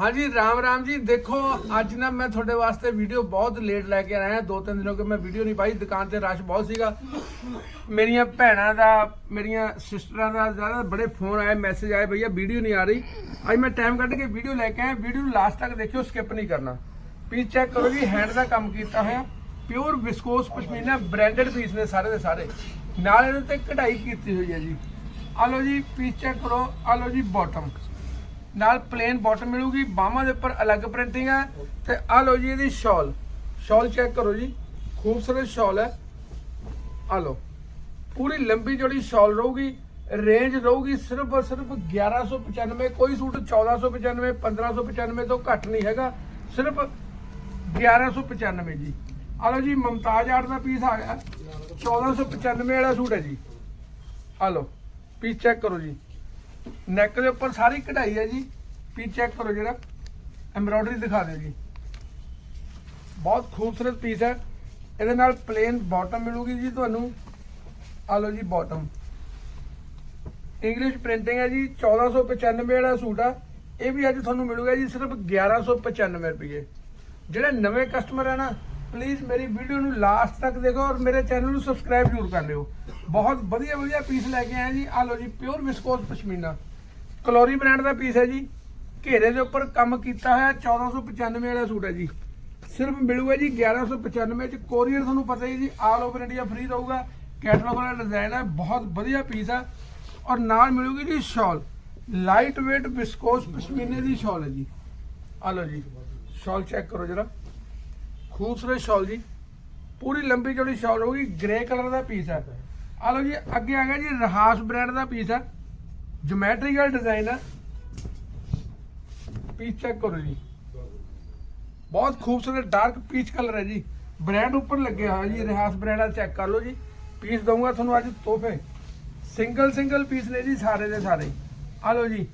ਹਾਂਜੀ, ਰਾਮ ਰਾਮ ਜੀ, ਦੇਖੋ, ਅੱਜ ਨਾ ਮੈਂ ਤੁਹਾਡੇ ਵਾਸਤੇ ਵੀਡੀਓ ਬਹੁਤ ਲੇਟ ਲੈ ਕੇ ਆਇਆ। ਦੋ ਤਿੰਨ ਦਿਨੋਂ ਕਿ ਮੈਂ ਵੀਡੀਓ ਨਹੀਂ ਪਾਈ, ਦੁਕਾਨ ਤੇ ਰਸ਼ ਬਹੁਤ ਸੀਗਾ। ਮੇਰੀਆਂ ਭੈਣਾਂ ਦਾ, ਮੇਰੀਆਂ ਸਿਸਟਰਾਂ ਦਾ ਜ਼ਿਆਦਾ ਬੜੇ ਫੋਨ ਆਏ ਮੈਸੇਜ ਆਏ, ਭਈਆ ਵੀਡੀਓ ਨਹੀਂ ਆ ਰਹੀ। ਅੱਜ ਮੈਂ ਟਾਈਮ ਕੱਢ ਕੇ ਵੀਡੀਓ ਲੈ ਕੇ ਆਇਆ। ਵੀਡੀਓ ਨੂੰ ਲਾਸਟ ਤੱਕ ਦੇਖਿਓ ਸਕਿਪ ਨਹੀਂ ਕਰਨਾ। ਪੀਸ ਚੈੱਕ ਕਰੋ ਜੀ ਹੈਂਡ ਦਾ ਕੰਮ ਕੀਤਾ ਹੋਇਆ। Pure viscose pashmina branded piece ਨੇ ਸਾਰੇ ਦੇ ਸਾਰੇ। ਨਾਲ ਇਹਦੇ ਤੇ ਕਢਾਈ ਕੀਤੀ ਹੋਈ ਹੈ ਜੀ। ਆ ਲਓ ਜੀ ਪੀਸ ਚੈੱਕ ਕਰੋ। ਆ ਲਓ ਜੀ ਬਾਟਮ ਨਾਲ ਪਲੇਨ ਬਾਟਮ ਮਿਲੂਗੀ ਬਾਹਾਂ ਦੇ ਉੱਪਰ ਅਲੱਗ ਪ੍ਰਿੰਟਿੰਗ ਹੈ ਤੇ ਆ ਲਓ ਜੀ ਇਹਦੀ ਸ਼ਾਲ ਸ਼ਾਲ ਚੈੱਕ ਕਰੋ ਜੀ, ਖੂਬਸੂਰਤ ਸ਼ਾਲ ਹੈ। ਆ ਲਓ, ਪੂਰੀ ਲੰਬੀ ਜਿਹੜੀ ਸ਼ਾਲ ਰਹੂਗੀ ਰੇਂਜ ਰਹੂਗੀ ਸਿਰਫ ਔਰ ਸਿਰਫ 1195 ਕੋਈ ਸੂਟ 1495 1595 ਤੋਂ ਘੱਟ ਨਹੀਂ ਹੈਗਾ, ਸਿਰਫ 1195 ਜੀ। ਆ ਲਓ ਜੀ, ਮਮਤਾਜ ਆਰਟ ਦਾ ਪੀਸ ਆ ਗਿਆ। 1495 ਵਾਲਾ ਸੂਟ ਹੈ ਜੀ। ਆ ਲਓ ਪੀਸ ਚੈੱਕ ਕਰੋ ਜੀ। ਨੈਕ ਦੇ ਉੱਪਰ ਸਾਰੀ ਕਢਾਈ ਹੈ ਜੀ। ਪੀਸ ਚੈੱਕ ਕਰੋ ਜਿਹੜਾ। ਐਮਬ੍ਰੋਇਡਰੀ ਦਿਖਾ ਦਿਓ ਜੀ। ਬਹੁਤ ਖੂਬਸੂਰਤ ਪੀਸ ਹੈ। ਇਹਦੇ ਨਾਲ ਪਲੇਨ ਬਾਟਮ ਮਿਲੂਗੀ ਜੀ ਤੁਹਾਨੂੰ। ਆ ਲਓ ਜੀ ਬਾਟਮ ਇੰਗਲਿਸ਼ ਪ੍ਰਿੰਟਿੰਗ ਹੈ ਜੀ। 1495 ਵਾਲਾ ਸੂਟ ਆ। ਇਹ ਵੀ ਅੱਜ ਤੁਹਾਨੂੰ ਮਿਲੂਗਾ ਜੀ ਸਿਰਫ 1195 ਰੁਪਏ। ਜਿਹੜੇ ਨਵੇਂ ਕਸਟਮਰ ਹੈ ਨਾ ਪਲੀਜ਼ ਮੇਰੀ ਵੀਡੀਓ ਨੂੰ ਲਾਸਟ ਤੱਕ ਦੇਖੋ ਔਰ ਮੇਰੇ ਚੈਨਲ ਨੂੰ ਸਬਸਕ੍ਰਾਈਬ ਜ਼ਰੂਰ ਕਰ ਲਿਓ। ਬਹੁਤ ਵਧੀਆ ਵਧੀਆ ਪੀਸ ਲੈ ਕੇ ਆਏ ਜੀ। ਆ ਲਓ ਜੀ ਪਿਓਰ ਵਿਸਕੋਸ ਪਸ਼ਮੀਨਾ। ਕਲੋਰੀ ਬ੍ਰਾਂਡ ਦਾ ਪੀਸ ਹੈ ਜੀ। ਘੇਰੇ ਦੇ ਉੱਪਰ ਕੰਮ ਕੀਤਾ ਹੋਇਆ 1495 ਵਾਲਾ ਸੂਟ ਹੈ ਜੀ। ਸਿਰਫ ਮਿਲੂਗਾ ਜੀ 1195 ਚ। ਕੋਰੀਅਰ ਤੁਹਾਨੂੰ ਪਤਾ ਹੀ ਜੀ ਆਲ ਓਵਰ ਇੰਡੀਆ ਫ੍ਰੀ ਰਹੂਗਾ। ਕੈਟਲੌਗ ਵਾਲਾ ਡਿਜ਼ਾਈਨ ਹੈ, ਬਹੁਤ ਵਧੀਆ ਪੀਸ ਹੈ ਔਰ ਨਾਲ ਮਿਲੂਗੀ ਜੀ ਸ਼ਾਲ ਲਾਈਟ weight ਵਿਸਕੋਸ ਪਸ਼ਮੀਨੇ ਦੀ ਸ਼ਾਲ ਹੈ ਜੀ। ਆ ਲਓ ਜੀ ਸ਼ਾਲ ਚੈੱਕ ਕਰੋ ਜਰਾ। ਖੂਬਸੂਰਤ ਸ਼ਾਲ ਜੀ। ਪੂਰੀ ਲੰਬੀ ਚੌੜੀ ਸ਼ਾਲ ਹੋਊਗੀ ਗ੍ਰੇ ਕਲਰ ਦਾ ਪੀਸ ਹੈ ਆ ਲਓ ਜੀ, ਅੱਗੇ ਆ ਗਿਆ ਜੀ ਰਹਾਸ ਬ੍ਰਾਂਡ ਦਾ ਪੀਸ ਹੈ ਜਿਓਮੈਟ੍ਰੀਕਲ ਡਿਜ਼ਾਈਨ ਹੈ ਪੀਸ ਚੈੱਕ ਕਰੋ ਜੀ। ਬਹੁਤ ਖੂਬਸੂਰਤ ਡਾਰਕ ਪੀਚ ਕਲਰ ਹੈ ਜੀ। ਬ੍ਰਾਂਡ ਉੱਪਰ ਲੱਗਿਆ ਹੋਇਆ ਜੀ ਰਿਹਾਸ ਬ੍ਰਾਂਡ ਦਾ ਚੈੱਕ ਕਰ ਲਓ ਜੀ। ਪੀਸ ਦਊਂਗਾ ਤੁਹਾਨੂੰ ਅੱਜ ਤੋਹਫੇ। ਸਿੰਗਲ ਸਿੰਗਲ ਪੀਸ ਨੇ ਜੀ ਸਾਰੇ ਦੇ ਸਾਰੇ। ਆ ਲਓ ਜੀ।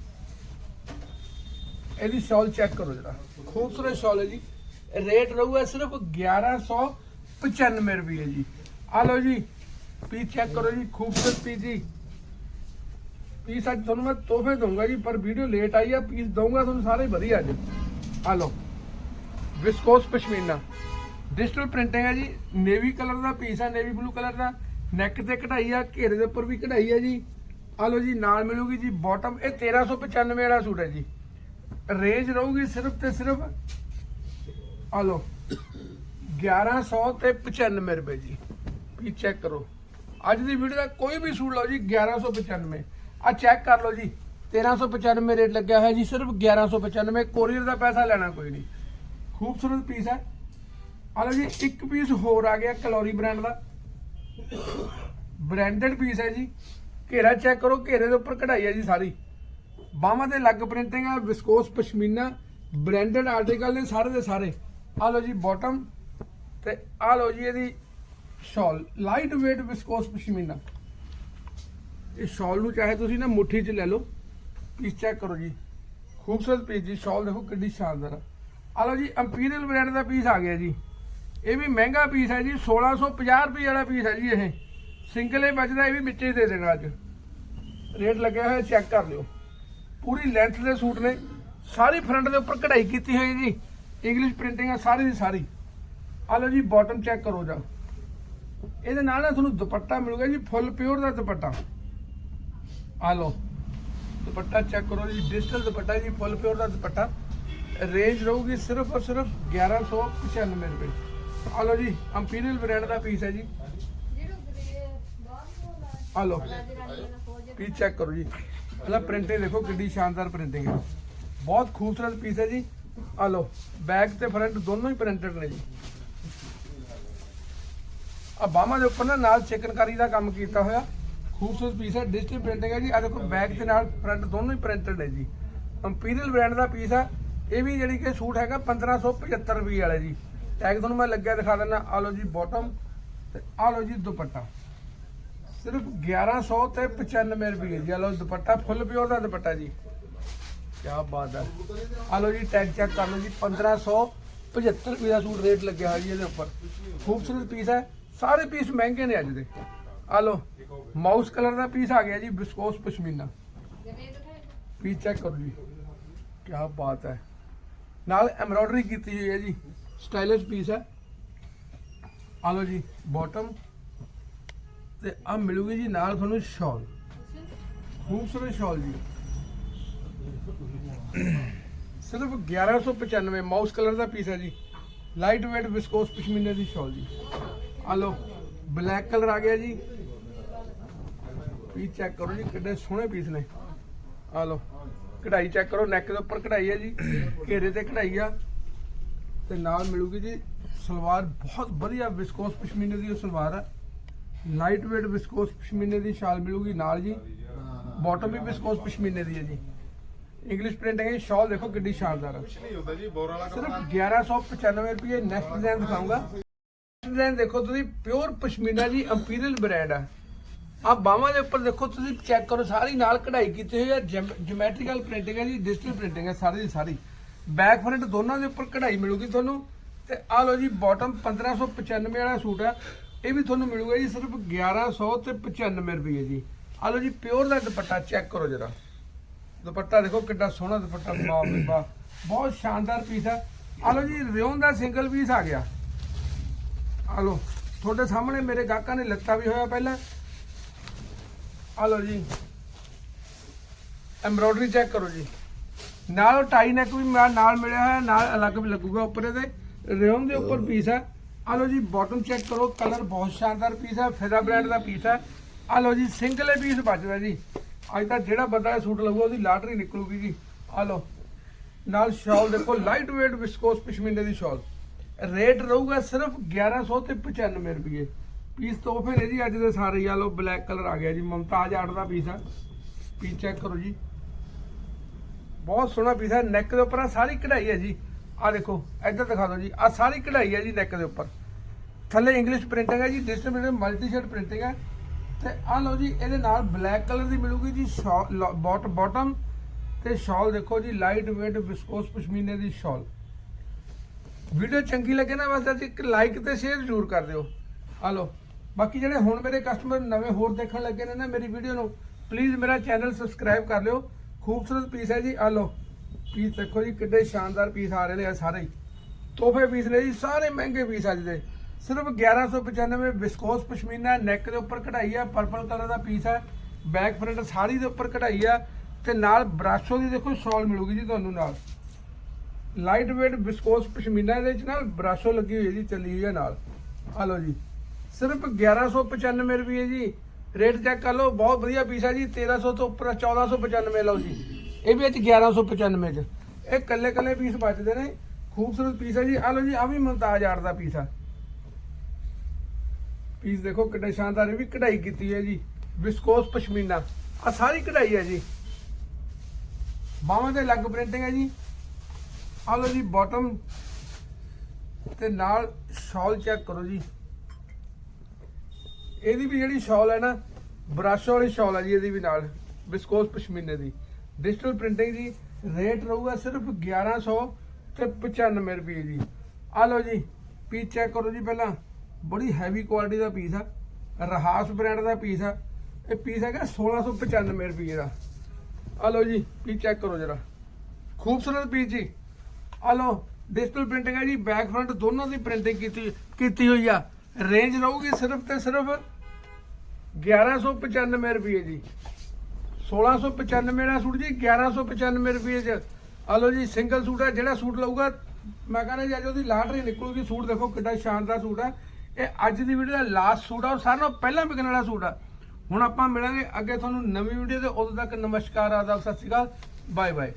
ਇਹਦੀ ਸ਼ਾਲ ਚੈੱਕ ਕਰੋ ਜਰਾ। ਖੂਬਸੂਰਤ ਸ਼ਾਲ ਹੈ ਜੀ। ਰੇਟ ਰਹੂਗਾ ਸਿਰਫ 1195 ਰੁਪਏ ਜੀ। ਆ ਲਓ ਜੀ ਪੀਸ ਚੈੱਕ ਕਰੋ ਜੀ, ਖੂਬਸੂਰਤ ਪੀਸ ਜੀ। ਪੀਸ ਅੱਜ ਤੁਹਾਨੂੰ ਮੈਂ ਤੋਹਫੇ ਦਊਂਗਾ ਜੀ, ਪਰ ਵੀਡੀਓ ਲੇਟ ਆਈ ਆ, ਪੀਸ ਦਊਂਗਾ ਤੁਹਾਨੂੰ ਸਾਰੇ ਵਧੀਆ ਅੱਜ। ਆ ਲਓ ਵਿਸਕੋਸ ਪਸ਼ਮੀਨਾ। ਡਿਜੀਟਲ ਪ੍ਰਿੰਟਿੰਗ ਹੈ ਜੀ ਨੇਵੀ ਕਲਰ ਦਾ ਪੀਸ ਹੈ ਨੇਵੀ ਬਲੂ ਕਲਰ ਦਾ। ਨੈਕ ਤੇ ਕਢਾਈ ਆ, ਘੇਰੇ ਦੇ ਉੱਪਰ ਵੀ ਕਢਾਈ ਹੈ ਜੀ। ਆ ਲਓ ਜੀ, ਨਾਲ ਮਿਲੂਗੀ ਜੀ ਬਾਟਮ ਇਹ 1395 ਵਾਲਾ ਸੂਟ ਹੈ ਜੀ। ਰੇਂਜ ਰਹੂਗੀ ਸਿਰਫ ਤੇ ਸਿਰਫ ਆ ਲਓ। 1100 ਤੇ 95 ਰੁਪਏ ਜੀ। ਵੀ ਚੈੱਕ ਕਰੋ। ਅੱਜ ਦੀ ਵੀਡੀਓ ਦਾ ਕੋਈ ਵੀ ਸੂਟ ਲਓ ਜੀ 1195 ਆ ਚੈੱਕ ਕਰ ਲਓ ਜੀ। 1395 ਰੇਟ ਲੱਗਿਆ ਹੋਇਆ ਜੀ, ਸਿਰਫ 1195 ਕੋਰੀਅਰ ਦਾ ਪੈਸਾ ਲੈਣਾ ਕੋਈ ਨਹੀਂ। ਖੂਬਸੂਰਤ ਪੀਸ ਹੈ। ਆ ਲਓ ਜੀ, ਇੱਕ ਪੀਸ ਹੋਰ ਆ ਗਿਆ ਕਲੋਰੀ ਬ੍ਰਾਂਡ ਦਾ। ਬ੍ਰਾਂਡਡ ਪੀਸ ਹੈ ਜੀ। ਘੇਰਾ ਚੈੱਕ ਕਰੋ, ਘੇਰੇ ਦੇ ਉੱਪਰ ਕਢਾਈ ਹੈ ਜੀ ਸਾਰੀ। ਬਾਹਾਂ ਤੇ ਲੱਗ ਪ੍ਰਿੰਟਿੰਗ ਹੈ ਵਿਸਕੋਸ ਪਸ਼ਮੀਨਾ ਬ੍ਰਾਂਡਡ ਆਰਟੀਕਲ ਨੇ ਸਾਰੇ ਦੇ ਸਾਰੇ। ਆ ਲਓ ਜੀ ਬਾਟਮ ਤੇ ਆ ਲਓ ਜੀ ਇਹਦੀ ਸ਼ਾਲ ਲਾਈਟ weight ਵਿਸਕੋਸ ਪਸ਼ਮੀਨਾ ਇਹ ਸ਼ਾਲ ਨੂੰ ਚਾਹੇ ਤੁਸੀਂ ਨਾ ਮੁੱਠੀ 'ਚ ਲੈ ਲਓ ਪੀਸ ਚੈੱਕ ਕਰੋ ਜੀ। ਖੂਬਸੂਰਤ ਪੀਸ ਜੀ ਸ਼ਾਲ ਦੇਖੋ ਕਿੰਨੀ ਸ਼ਾਨਦਾਰ ਆ। ਆ ਲਓ ਜੀ ਇੰਪੀਰੀਅਲ ਬ੍ਰਾਂਡ ਦਾ ਪੀਸ ਆ ਗਿਆ ਜੀ। ਇਹ ਵੀ ਮਹਿੰਗਾ ਪੀਸ ਹੈ ਜੀ 1650 ਰੁਪਏ ਵਾਲਾ ਪੀਸ ਹੈ ਜੀ ਇਹ। ਸਿੰਗਲ ਹੀ ਬਚਦਾ, ਇਹ ਵੀ ਵਿੱਚ ਹੀ ਦੇ ਦੇਣਾ ਅੱਜ। ਰੇਟ ਲੱਗਿਆ ਹੋਇਆ ਚੈੱਕ ਕਰ ਲਿਓ। ਪੂਰੀ ਲੈਂਥ ਦੇ ਸੂਟ ਨੇ। ਸਾਰੀ ਫਰੰਟ ਦੇ ਉੱਪਰ ਕਢਾਈ ਕੀਤੀ ਹੋਈ ਜੀ। ਇੰਗਲਿਸ਼ ਪ੍ਰਿੰਟਿੰਗ ਆ ਸਾਰੀ ਦੀ ਸਾਰੀ। ਆ ਲਓ ਜੀ ਬਾਟਮ ਚੈੱਕ ਕਰੋ ਜਾ। ਇਹਦੇ ਨਾਲ ਨਾ ਤੁਹਾਨੂੰ ਦੁਪੱਟਾ ਮਿਲੂਗਾ ਜੀ ਫੁੱਲ ਪਿਓਰ ਦਾ ਦੁਪੱਟਾ। ਆ ਲਓ, ਦੁਪੱਟਾ ਚੈੱਕ ਕਰੋ ਜੀ ਡਿਜੀਟਲ ਦੁਪੱਟਾ ਜੀ ਫੁੱਲ ਪਿਓਰ ਦਾ ਦੁਪੱਟਾ। ਰੇਂਜ ਰਹੂਗੀ ਸਿਰਫ ਔਰ ਸਿਰਫ 1195 ਰੁਪਏ। ਆ ਲਓ ਜੀ ਇੰਪੀਰੀਅਲ ਬ੍ਰਾਂਡ ਦਾ ਪੀਸ ਹੈ ਜੀ। ਆ ਲਓ ਪੀਸ ਚੈੱਕ ਕਰੋ ਜੀ। ਪਹਿਲਾਂ ਪ੍ਰਿੰਟਿੰਗ ਦੇਖੋ ਕਿੰਨੀ ਸ਼ਾਨਦਾਰ ਪ੍ਰਿੰਟਿੰਗ ਹੈ। ਬਹੁਤ ਖੂਬਸੂਰਤ ਪੀਸ ਹੈ ਜੀ। ਆ ਲਓ ਬੈਕ ਤੇ ਫਰੰਟ ਦੋਨੋਂ ਹੀ ਪ੍ਰਿੰਟਡ ਨੇ ਜੀ। ਆ ਬਾਹਾਂ ਦੇ ਉੱਪਰ ਨਾ ਨਾਲ ਚਿਕਨਕਾਰੀ ਦਾ ਕੰਮ ਕੀਤਾ ਹੋਇਆ। ਖੂਬਸੂਰਤ ਪੀਸ ਹੈ ਡਿਜੀਟਲ ਪ੍ਰਿੰਟਿੰਗ ਹੈ ਜੀ। ਆ ਦੇਖੋ ਬੈਕ ਤੇ ਨਾਲ ਫਰੰਟ ਦੋਨੋਂ ਹੀ ਪ੍ਰਿੰਟਡ ਹੈ ਜੀ। ਇੰਪੀਰੀਅਲ ਬ੍ਰਾਂਡ ਦਾ ਪੀਸ ਹੈ। ਇਹ ਵੀ ਜਿਹੜੀ ਕਿ ਸੂਟ ਹੈਗਾ 1575 ਰੁਪਏ ਵਾਲਾ ਜੀ। ਟੈਗ ਤੁਹਾਨੂੰ ਮੈਂ ਲੱਗਿਆ ਦਿਖਾ ਦਿੰਦਾ। ਆ ਲਓ ਜੀ ਬਾਟਮ ਤੇ ਆ ਲਓ ਜੀ, ਦੁਪੱਟਾ। ਸਿਰਫ 1100 ਤੇ 95 ਰੁਪਏ ਜੀ। ਆ ਲਓ, ਦੁਪੱਟਾ ਫੁੱਲ ਪਿਓਰ ਦਾ ਦੁਪੱਟਾ ਜੀ। ਕੀ ਬਾਤ ਹੈ। ਆ ਲਓ ਜੀ ਟੈਗ ਚੈੱਕ ਕਰ ਲਓ ਜੀ 1575 ਰੁਪਏ ਦਾ ਸੂਟ ਰੇਟ ਲੱਗਿਆ ਹੋਇਆ ਜੀ ਇਹਦੇ ਉੱਪਰ। ਖੂਬਸੂਰਤ ਪੀਸ ਹੈ, ਸਾਰੇ ਪੀਸ ਮਹਿੰਗੇ ਨੇ ਅੱਜ ਦੇ। ਆ ਲਓ ਮਾਊਸ ਕਲਰ ਦਾ ਪੀਸ ਆ ਗਿਆ ਜੀ ਬਿਸਕੋਸ ਪਸ਼ਮੀਨਾ। ਪੀਸ ਚੈੱਕ ਕਰੋ ਜੀ। ਕੀ ਬਾਤ ਹੈ। ਨਾਲ ਐਮਬ੍ਰੋਇਡਰੀ ਕੀਤੀ ਹੋਈ ਹੈ ਜੀ ਸਟਾਈਲਿਸ਼ ਪੀਸ ਹੈ। ਆ ਲਓ ਜੀ ਬਾਟਮ ਤੇ ਆ ਮਿਲੂਗੀ ਜੀ ਨਾਲ ਤੁਹਾਨੂੰ ਸ਼ਾਲ ਖੂਬਸੂਰਤ ਸ਼ਾਲ ਜੀ। ਸਿਰਫ 1195 ਮਾਊਸ ਕਲਰ ਦਾ ਪੀਸ ਹੈ ਜੀ ਲਾਈਟ weight ਵਿਸਕੋਸ ਪਸ਼ਮੀਨੇ ਦੀ ਸ਼ਾਲ ਜੀ ਆ ਲਓ ਬਲੈਕ ਕਲਰ ਆ ਗਿਆ ਜੀ ਪੀਸ ਚੈੱਕ ਕਰੋ ਜੀ ਕਿੰਨੇ ਸੋਹਣੇ ਪੀਸ ਨੇ ਆ ਲਓ ਕਢਾਈ ਚੈੱਕ ਕਰੋ ਨੈਕ ਦੇ ਉੱਪਰ ਕਢਾਈ ਹੈ ਜੀ ਘੇਰੇ ਤੇ ਕਢਾਈ ਆ ਤੇ ਨਾਲ ਮਿਲੂਗੀ ਜੀ ਸਲਵਾਰ ਬਹੁਤ ਵਧੀਆ ਵਿਸਕੋਸ ਪਸ਼ਮੀਨੇ ਦੀ ਉਹ ਸਲਵਾਰ ਆ ਲਾਈਟ weight ਵਿਸਕੋਸ ਪਸ਼ਮੀਨੇ ਦੀ ਸ਼ਾਲ ਮਿਲੂਗੀ ਨਾਲ ਜੀ ਬਾਟਮ ਵੀ ਵਿਸਕੋਸ ਪਸ਼ਮੀਨੇ ਦੀ ਹੈ ਜੀ ਇੰਗਲਿਸ਼ ਪ੍ਰਿੰਟ ਹੈ ਸ਼ਾਲ ਦੇਖੋ ਕਿੰਨੀ ਸ਼ਾਨਦਾਰ ਹੈ ਕੁਛ ਨਹੀਂ ਹੁੰਦਾ ਜੀ ਬੋਰ ਵਾਲਾ ਸਿਰਫ ਕੱਪੜਾ 1195 ਰੁਪਏ ਨੈਕਸਟ ਡਿਜ਼ਾਈਨ ਦਿਖਾਉਂਗਾ ਡਿਜ਼ਾਈਨ ਦੇਖੋ ਤੁਸੀਂ ਪਿਓਰ ਪਸ਼ਮੀਨਾ ਜੀ ਇੰਪੀਰੀਅਲ ਬ੍ਰਾਂਡ ਆ। ਆ ਬਾਹਾਂ ਦੇ ਉੱਪਰ ਦੇਖੋ ਤੁਸੀਂ ਚੈੱਕ ਕਰੋ ਸਾਰੀ ਨਾਲ ਕਢਾਈ ਕੀਤੀ ਹੋਈ ਹੈ ਜਿਓਮੈਟ੍ਰੀਕਲ ਪ੍ਰਿੰਟਿੰਗ ਹੈ ਜੀ ਡਿਜੀਟਲ ਪ੍ਰਿੰਟਿੰਗ ਹੈ ਸਾਰੀ ਦੀ ਸਾਰੀ। ਬੈਕ ਫਰੰਟ ਦੋਨਾਂ ਦੇ ਉੱਪਰ ਕਢਾਈ ਮਿਲੂਗੀ ਤੁਹਾਨੂੰ। ਤੇ ਆ ਲਓ ਜੀ ਬਾਟਮ 1595 ਵਾਲਾ ਸੂਟ ਹੈ ਇਹ ਵੀ ਤੁਹਾਨੂੰ ਮਿਲੂਗਾ ਜੀ ਸਿਰਫ 1100 ਤੇ 95 ਰੁਪਏ ਜੀ। ਆ ਲਓ ਜੀ ਪਿਓਰ ਦਾ ਦੁਪੱਟਾ ਚੈੱਕ ਕਰੋ ਜਰਾ। ਦੁਪੱਟਾ ਦੇਖੋ ਕਿੰਨਾ ਸੋਹਣਾ ਦੁਪੱਟਾ, ਵਾਹ ਬਈ ਵਾਹ। ਬਹੁਤ ਸ਼ਾਨਦਾਰ ਪੀਸ ਹੈ ਆ ਲਓ ਜੀ, ਰਿਓਨ ਦਾ ਸਿੰਗਲ ਪੀਸ ਆ ਗਿਆ। ਆ ਲਓ, ਤੁਹਾਡੇ ਸਾਹਮਣੇ ਮੇਰੇ ਗਾਹਕਾਂ ਨੇ ਲੱਤਾ ਵੀ ਹੋਇਆ ਪਹਿਲਾਂ। ਆ ਲਓ ਜੀ। ਐਮਬ੍ਰੋਇਡਰੀ ਚੈੱਕ ਕਰੋ ਜੀ। ਨਾਲ ਟਾਈ ਨੈਕ ਵੀ ਨਾਲ ਨਾਲ ਮਿਲਿਆ ਹੋਇਆ, ਨਾਲ ਅਲੱਗ ਵੀ ਲੱਗੂਗਾ ਉੱਪਰ ਇਹਦੇ ਰਿਓਨ ਦੇ ਉੱਪਰ ਪੀਸ ਹੈ ਆ ਲਓ ਜੀ ਬਾਟਮ ਚੈੱਕ ਕਰੋ। ਕਲਰ ਬਹੁਤ ਸ਼ਾਨਦਾਰ ਪੀਸ ਹੈ ਫਿਜ਼ਾ ਬ੍ਰਾਂਡ ਦਾ ਪੀਸ ਹੈ ਆ ਲਓ ਜੀ ਸਿੰਗਲ ਹੀ ਪੀਸ ਬਚਦਾ ਜੀ। ਅੱਜ ਤਾਂ ਜਿਹੜਾ ਬੰਦਾ ਇਹ ਸੂਟ ਲਊਗਾ, ਉਹਦੀ ਲਾਟਰੀ ਨਿਕਲੂਗੀ ਜੀ। ਆ ਲਓ। ਨਾਲ ਸ਼ਾਲ ਦੇਖੋ ਲਾਈਟ weight ਵਿਸਕੋਸ ਪਸ਼ਮੀਨੇ ਦੀ ਸ਼ਾਲ। ਰੇਟ ਰਹੂਗਾ ਸਿਰਫ 1100 ਤੇ 95 ਰੁਪਏ। ਪੀਸ ਤੋਹਫੇ ਨੇ ਜੀ, ਅੱਜ ਦੇ ਸਾਰੇ ਆ ਲਓ ਬਲੈਕ ਕਲਰ ਆ ਗਿਆ ਜੀ। ਮਮਤਾਜ ਆਰਟ ਦਾ ਪੀਸ ਆ। ਪੀਸ ਚੈੱਕ ਕਰੋ ਜੀ। ਬਹੁਤ ਸੋਹਣਾ ਪੀਸ ਹੈ ਨੈਕ ਦੇ ਉੱਪਰ ਆ ਸਾਰੀ ਕਢਾਈ ਹੈ ਜੀ। ਆ ਦੇਖੋ, ਇੱਧਰ ਦਿਖਾ ਦਿਓ ਜੀ। ਆ ਸਾਰੀ ਕਢਾਈ ਹੈ ਜੀ ਨੈਕ ਦੇ ਉੱਪਰ। ਥੱਲੇ ਇੰਗਲਿਸ਼ ਪ੍ਰਿੰਟਿੰਗ ਹੈ ਜੀ। ਡਿਜੀਟਲ ਮਲਟੀ ਸ਼ੇਡ ਪ੍ਰਿੰਟਿੰਗ ਹੈ ਤੇ ਆ ਲਓ ਜੀ, ਇਹਦੇ ਨਾਲ ਬਲੈਕ ਕਲਰ ਦੀ ਮਿਲੂਗੀ ਜੀ ਬੋਟ ਬਾਟਮ ਤੇ ਸ਼ਾਲ ਦੇਖੋ ਜੀ ਲਾਈਟ weight ਵਿਸਕੋਸ ਪਸ਼ਮੀਨੇ ਦੀ ਸ਼ਾਲ ਵੀਡੀਓ ਚੰਗੀ ਲੱਗੇ ਨਾ, ਬਸ ਅੱਜ ਇੱਕ ਲਾਈਕ ਤੇ ਸ਼ੇਅਰ ਜ਼ਰੂਰ ਕਰ ਦਿਓ। ਆ ਲਓ, ਬਾਕੀ ਜਿਹੜੇ ਹੁਣ ਮੇਰੇ ਕਸਟਮਰ ਨਵੇਂ ਹੋਰ ਦੇਖਣ ਲੱਗੇ ਨੇ ਨਾ ਮੇਰੀ ਵੀਡੀਓ ਨੂੰ ਪਲੀਜ਼ ਮੇਰਾ ਚੈਨਲ ਸਬਸਕ੍ਰਾਈਬ ਕਰ ਲਿਓ। ਖੂਬਸੂਰਤ ਪੀਸ ਹੈ ਜੀ ਆ ਲਓ। ਪੀਸ ਦੇਖੋ ਜੀ, ਕਿੱਡੇ ਸ਼ਾਨਦਾਰ ਪੀਸ ਆ ਰਹੇ ਨੇ ਇਹ ਸਾਰੇ ਹੀ। ਤੋਹਫੇ ਪੀਸ ਨੇ ਜੀ, ਸਾਰੇ ਮਹਿੰਗੇ ਪੀਸ ਅੱਜ ਦੇ। ਸਿਰਫ 1195 ਵਿਸਕੋਸ ਪਸ਼ਮੀਨਾ ਨੈਕ ਦੇ ਉੱਪਰ ਕਢਾਈ ਆ ਪਰਪਲ ਕਲਰ ਦਾ ਪੀਸ ਹੈ ਬੈਕ ਫਰੰਟ ਸਾੜੀ ਦੇ ਉੱਪਰ ਕਢਾਈ ਆ, ਤੇ ਨਾਲ ਬਰਾਸ਼ੋ ਦੀ ਦੇਖੋ ਸ਼ਾਲ ਮਿਲੂਗੀ ਜੀ ਤੁਹਾਨੂੰ ਨਾਲ। ਲਾਈਟ weight ਵਿਸਕੋਸ ਪਸ਼ਮੀਨਾ ਇਹਦੇ ਵਿੱਚ ਨਾਲ ਬਰਾਸ਼ੋ ਲੱਗੀ ਹੋਈ ਹੈ ਜੀ, ਚੱਲੀ ਹੋਈ ਹੈ ਨਾਲ। ਆ ਲਓ ਜੀ। ਸਿਰਫ 1195 ਰੁਪਏ ਜੀ। ਰੇਟ ਚੈੱਕ ਕਰ ਲਓ, ਬਹੁਤ ਵਧੀਆ ਪੀਸ ਹੈ ਜੀ। 1300 ਤੋਂ ਉੱਪਰ 1495 ਲਓ ਜੀ। ਇਹ ਵੀ ਵਿੱਚ 1195 ਚ। ਇਹ ਕੱਲੇ ਕੱਲੇ ਪੀਸ ਬਚਦੇ ਨੇ। ਖੂਬਸੂਰਤ ਪੀਸ ਹੈ ਜੀ। ਆ ਲਓ ਜੀ ਆ ਵੀ ਮੁਮਤਾਜ ਆਰਟ ਦਾ ਪੀਸ ਆ। ਪੀਸ ਦੇਖੋ ਕਿੰਨੇ ਸ਼ਾਨਦਾਰ, ਇਹ ਵੀ ਕਢਾਈ ਕੀਤੀ ਹੈ ਜੀ। ਵਿਸਕੋਸ ਪਸ਼ਮੀਨਾ ਆ ਸਾਰੀ ਕਢਾਈ ਹੈ ਜੀ। ਬਾਹਾਂ ਤੇ ਲੱਗ ਪ੍ਰਿੰਟਿੰਗ ਹੈ ਜੀ। ਆ ਲਓ ਜੀ ਬਾਟਮ ਤੇ ਨਾਲ ਸ਼ਾਲ ਚੈੱਕ ਕਰੋ ਜੀ। ਇਹਦੀ ਵੀ ਜਿਹੜੀ ਸ਼ਾਲ ਹੈ ਨਾ ਬਰਸ਼ ਵਾਲੀ ਸ਼ਾਲ ਹੈ ਜੀ, ਇਹਦੀ ਵੀ ਨਾਲ, ਵਿਸਕੋਸ ਪਸ਼ਮੀਨੇ ਦੀ। ਡਿਜੀਟਲ ਪ੍ਰਿੰਟਿੰਗ ਜੀ ਰੇਟ ਰਹੂਗਾ ਸਿਰਫ 1100 ਤੇ 95 ਰੁਪਏ ਜੀ। ਆ ਲਓ ਜੀ ਪੀਸ ਚੈੱਕ ਕਰੋ ਜੀ ਪਹਿਲਾਂ। ਬੜੀ ਹੈਵੀ ਕੁਆਲਿਟੀ ਦਾ ਪੀਸ ਆ, ਰਹਾਸ ਬ੍ਰਾਂਡ ਦਾ ਪੀਸ ਆ, ਇਹ ਪੀਸ ਹੈਗਾ 1695 ਰੁਪਏ ਦਾ। ਆ ਲਓ ਜੀ ਪੀਸ ਚੈੱਕ ਕਰੋ ਜਰਾ। ਖੂਬਸੂਰਤ ਪੀਸ ਜੀ। ਆ ਲਓ ਡਿਜੀਟਲ ਪ੍ਰਿੰਟਿੰਗ ਹੈ ਜੀ ਬੈਕ ਫਰੰਟ ਦੋਨਾਂ ਦੀ ਪ੍ਰਿੰਟਿੰਗ ਕੀਤੀ ਕੀਤੀ ਹੋਈ ਆ। ਰੇਂਜ ਰਹੂਗੀ ਸਿਰਫ ਤੇ ਸਿਰਫ 1195 ਰੁਪਏ ਜੀ 1695 ਦਾ ਸੂਟ ਜੀ 1195 ਰੁਪਏ ਚ। ਆ ਲਓ ਜੀ ਸਿੰਗਲ ਸੂਟ ਹੈ ਜਿਹੜਾ ਸੂਟ ਲਊਗਾ, ਮੈਂ ਕਹਿੰਦਾ ਜੀ, ਅੱਜ ਉਹਦੀ ਲਾਟਰੀ ਨਿਕਲੂਗੀ। ਸੂਟ ਦੇਖੋ ਕਿੱਡਾ ਸ਼ਾਨਦਾਰ ਸੂਟ ਹੈ ਇਹ ਅੱਜ ਦੀ ਵੀਡੀਓ ਦਾ ਲਾਸਟ ਸੂਟ ਆ ਔਰ ਸਾਰਿਆਂ ਨਾਲੋਂ ਪਹਿਲਾਂ ਵਿਕਣ ਵਾਲਾ ਸੂਟ ਆ। ਹੁਣ ਆਪਾਂ ਮਿਲਾਂਗੇ ਅੱਗੇ ਤੁਹਾਨੂੰ ਨਵੀਂ ਵੀਡੀਓ ਤੇ, ਉਦੋਂ ਤੱਕ ਨਮਸਕਾਰ, ਆਦਾਬ, ਸਤਿ ਸ਼੍ਰੀ ਅਕਾਲ ਬਾਏ ਬਾਏ